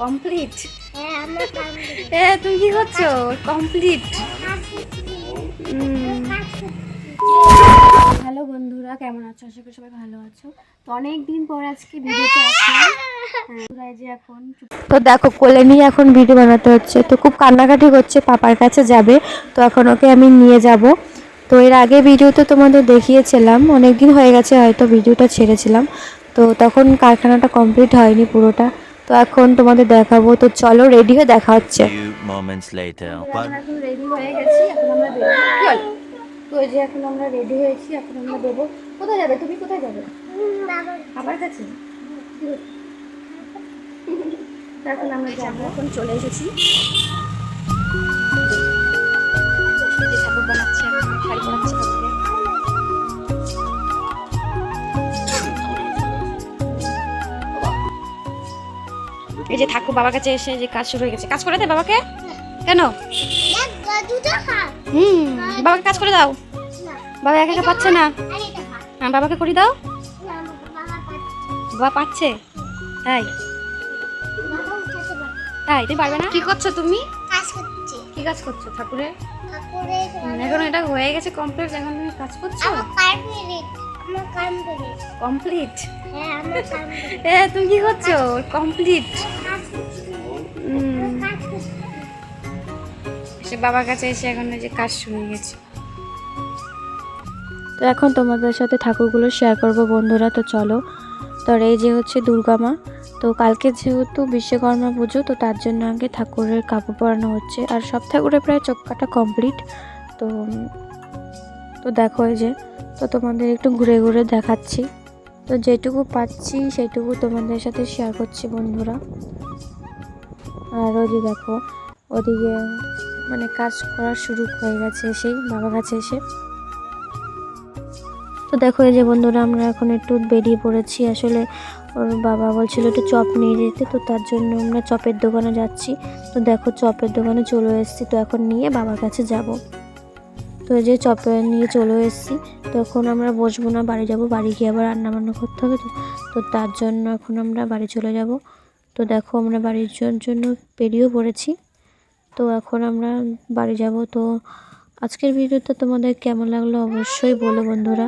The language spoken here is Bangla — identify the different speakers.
Speaker 1: কমপ্লিট হ্যাঁ
Speaker 2: এ তুমি কি করছ? কমপ্লিট হ্যালো বন্ধুরা কেমন আছো? আশা করি সবাই ভালো আছো। তো অনেক দিন পর আজকে ভিডিওতে আসলাম। হ্যাঁ, যে এখন তো দেখো কোলে নিয়ে এখন ভিডিও বানাতে হচ্ছে। তো খুব কান্নাকাটি করছে পাপার কাছে যাবে। তো এখন ওকে আমি নিয়ে যাব। তো এর আগে ভিডিওতে তোমাদের দেখিয়েছিলাম। অনেক দিন হয়ে গেছে হয়তো ভিডিওটা ছেড়েছিলাম। তো তখন কারখানাটা কমপ্লিট হয়নি পুরোটা। তো এখন তোমাদের দেখাবো। তো চলো রেডি হয়ে দেখা হচ্ছে।
Speaker 3: Few moments
Speaker 2: এখন রেডি হয়ে গেছি এখন আমরা বেরোবো। তো এই যে এখন আমরা রেডি হয়েছি এখন আমরা দেবো কোথায় যাবে? তুমি কোথায় যাবে? আমার কাছে? এখন আমরা যাব এখন চলে এসেছি। এই যে ঠাকুর বাবার কাছে এসে যে কাজ শুরু হয়ে গেছে। কাজ করে দে বাবাকে। কেন? হুম বাবাকে কাজ করে দাও। বাবা একা একা পাচ্ছে না। হ্যাঁ বাবাকে করে দাও।
Speaker 1: বাবা পাচ্ছে।
Speaker 2: তাই। তাই তুমি পারবে না? কি করছ তুমি?
Speaker 1: কাজ করছে।
Speaker 2: কি কাজ করছ ঠাকুরের
Speaker 1: ঠাকুরের
Speaker 2: এখন এটা হয়ে গেছে কমপ্লিট এখন তুমি কাজ করছ?
Speaker 1: আমার কমপ্লিট আমার কমপ্লিট
Speaker 2: কমপ্লিট
Speaker 1: হ্যাঁ আমার কমপ্লিট
Speaker 2: এ তুমি কি করছ? কমপ্লিট সে বাবার কাছে এসে এখন যে কাজ শুরু গেছে। তো এখন তোমাদের সাথে ঠাকুরগুলো শেয়ার করব বন্ধুরা, তো চলো। তো এই যে হচ্ছে দুর্গা মা, তো কালকে যেহেতু বিশ্বকর্মা পুজো, তো তার জন্য আগে ঠাকুরের কাপড় পরানো হচ্ছে। আর সব ঠাকুরের প্রায় চোখ কাটা কমপ্লিট তো তো দেখো এই যে, তো তোমাদের একটু ঘুরে ঘুরে দেখাচ্ছি। তো যেটুকু পাচ্ছি সেইটুকু তোমাদের সাথে শেয়ার করছি বন্ধুরা। আর ওই যে দেখো, ওদিকে মানে কাজ করা শুরু হয়ে গেছে সেই বাবার কাছে এসে। তো দেখো এই যে বন্ধুরা, আমরা এখন একটু বেরিয়ে পড়েছি। আসলে ওর বাবা বলছিল একটু চপ নিয়ে যেতে, তো তার জন্য আমরা চপের দোকানে যাচ্ছি। তো দেখো চপের দোকানে চলে এসেছি, তো এখন নিয়ে বাবার কাছে যাব। তো এই যে চপে নিয়ে চলে এসেছি তো এখন আমরা বসবো না, বাড়ি যাব, বাড়ি গিয়ে আবার রান্না বান্না করতে হবে। তো তো তার জন্য এখন আমরা বাড়ি চলে যাব। তো দেখো আমরা বাড়ির জন্য বেরিয়েও পড়েছি। তো এখন আমরা বাড়ি যাব। তো আজকের ভিডিওটা তোমাদের কেমন লাগল অবশ্যই বলো বন্ধুরা।